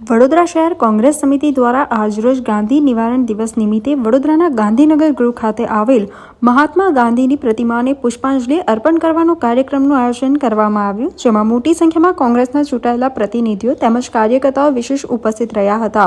વડોદરા શહેર કોંગ્રેસ સમિતિ દ્વારા આજરોજ ગાંધી નિવારણ દિવસ નિમિત્તે વડોદરાના ગાંધીનગર ગૃહ ખાતે આવેલ મહાત્મા ગાંધીની પ્રતિમાને પુષ્પાંજલિ અર્પણ કરવાનો કાર્યક્રમનું આયોજન કરવામાં આવ્યું, જેમાં મોટી સંખ્યામાં કોંગ્રેસના ચૂંટાયેલા પ્રતિનિધિઓ તેમજ કાર્યકર્તાઓ વિશેષ ઉપસ્થિત રહ્યા હતા.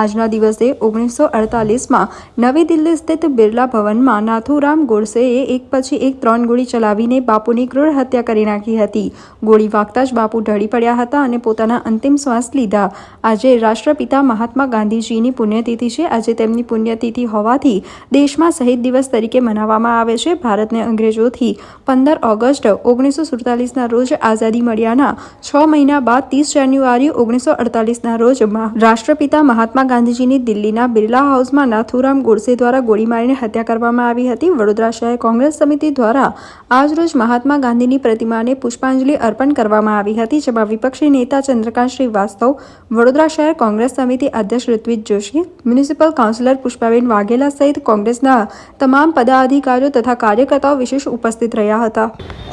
આજના દિવસે ઓગણીસો અડતાલીસમાં નવી દિલ્હી સ્થિત બિરલા ભવનમાં નાથુરામ ગોડસેએ એક પછી એક ત્રણ ગોળી ચલાવીને બાપુની ક્રૂર હત્યા કરી નાખી હતી. ગોળી વાગતા જ બાપુ ઢળી પડ્યા હતા અને પોતાના અંતિમ શ્વાસ લીધા. આજે રાષ્ટ્રપિતા મહાત્મા ગાંધીજીની પુણ્યતિથિ છે. આજે તેમની પુણ્યતિથિ હોવાથી દેશમાં શહીદ દિવસ તરીકે મનાવવામાં આવે છે, ભારતને અંગ્રેજોથી પંદર ઓગસ્ટ ઓગણીસો સુડતાલીસના રોજ આઝાદી મળ્યાના છ મહિના બાદ ત્રીસ જાન્યુઆરી ઓગણીસો અડતાલીસના રોજ રાષ્ટ્રપિતા મહાત્મા ગાંધીજીની દિલ્હીના બિરલા હાઉસમાં નાથુરામ ગોડસે દ્વારા ગોળી મારીને હત્યા કરવામાં આવી હતી. વડોદરા શહેર કોંગ્રેસ સમિતિ દ્વારા આજરોજ મહાત્મા ગાંધીની પ્રતિમાને પુષ્પાંજલિ અર્પણ કરવામાં આવી હતી, જેમાં વિપક્ષી નેતા ચંદ્રકાંત શ્રીવાસ્તવ, વડોદરા શહેર કોંગ્રેસ સમિતિ અધ્યક્ષ ઋત્વિજ જોશી, મ્યુનિસિપલ કાઉન્સિલર પુષ્પાબેન વાઘેલા સહિત કોંગ્રેસના તમામ પદાધિકારીઓ તથા કાર્યકર્તાઓ વિશેષ ઉપસ્થિત રહ્યા હતા.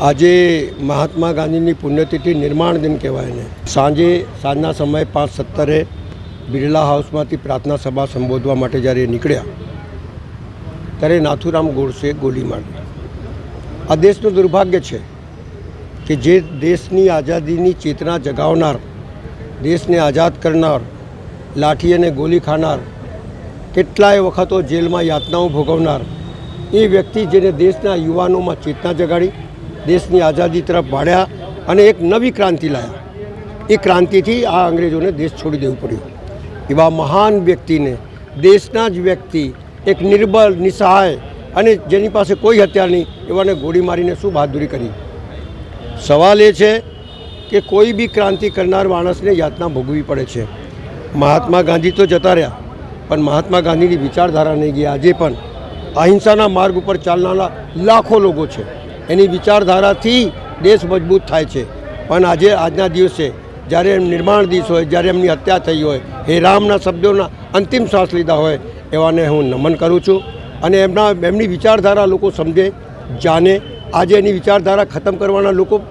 આજે મહાત્મા ગાંધીની પુણ્યતિથિ નિર્માણ દિન કહેવાય ને. સાંજે સાંજના સમયે પાંચ સત્તરે બિરલા હાઉસમાંથી પ્રાર્થના સભા સંબોધવા માટે જ્યારે નીકળ્યા, ત્યારે નાથુરામ ગોડસે ગોળી મારી. આ દેશનું દુર્ભાગ્ય છે કે જે દેશની આઝાદીની ચેતના જગાવનાર, દેશને આઝાદ કરનાર, લાઠી અને ગોલી ખાનાર, કેટલાય વખતો જેલમાં યાતનાઓ ભોગવનાર એ વ્યક્તિ જેને દેશના યુવાનોમાં ચેતના જગાડી, દેશની આઝાદી તરફ ભાડ્યા અને એક નવી ક્રાંતિ લાવ્યા એ ક્રાંતિથી આ અંગ્રેજોને દેશ છોડી દેવું પડ્યું. એવા મહાન વ્યક્તિને દેશના જ વ્યક્તિ, એક નિર્બળ, નિસહાય અને જેની પાસે કોઈ હથિયાર નહીં, એવાને ગોળી મારીને શું બહાદુરી કરી? સવાલ એ છે કે કોઈ બી ક્રાંતિ કરનાર માણસને યાતના ભોગવવી પડે છે. મહાત્મા ગાંધી તો જતા રહ્યા, પણ મહાત્મા ગાંધીની વિચારધારા નહીં ગઈ, આજે પણ. અહિંસાના માર્ગ ઉપર ચાલનારા લાખો લોકો છે. એની વિચારધારાથી દેશ મજબૂત થાય છે. પણ આજે, આજના દિવસે જ્યારે એમ નિર્માણ દિવસ હોય, જ્યારે એમની હત્યા થઈ હોય હે રામના શબ્દોના અંતિમ શ્વાસ લીધા હોય, એવાને હું નમન કરું છું. અને એમના, એમની વિચારધારા લોકો સમજે, જાણે આજે એની વિચારધારા ખતમ કરવાના લોકો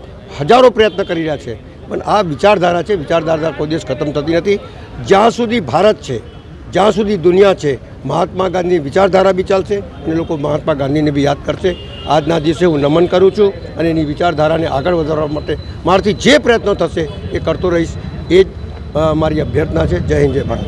હજારો પ્રયત્ન કરી રહ્યા છે. પણ આ વિચારધારા છે, વિચારધારા કોઈ દેશ ખતમ થતી નથી. જ્યાં સુધી ભારત છે, જ્યાં સુધી દુનિયા છે મહાત્મા ગાંધી વિચારધારા બી ચાલશે અને લોકો મહાત્મા ગાંધીને બી યાદ કરશે. આજના દિવસે હું નમન કરું છું અને એની વિચારધારાને આગળ વધારવા માટે મારાથી જે પ્રયત્નો થશે એ કરતો રહીશ. એ જ મારી અભ્યર્થના છે. જય હિન્દ, જય ભારત.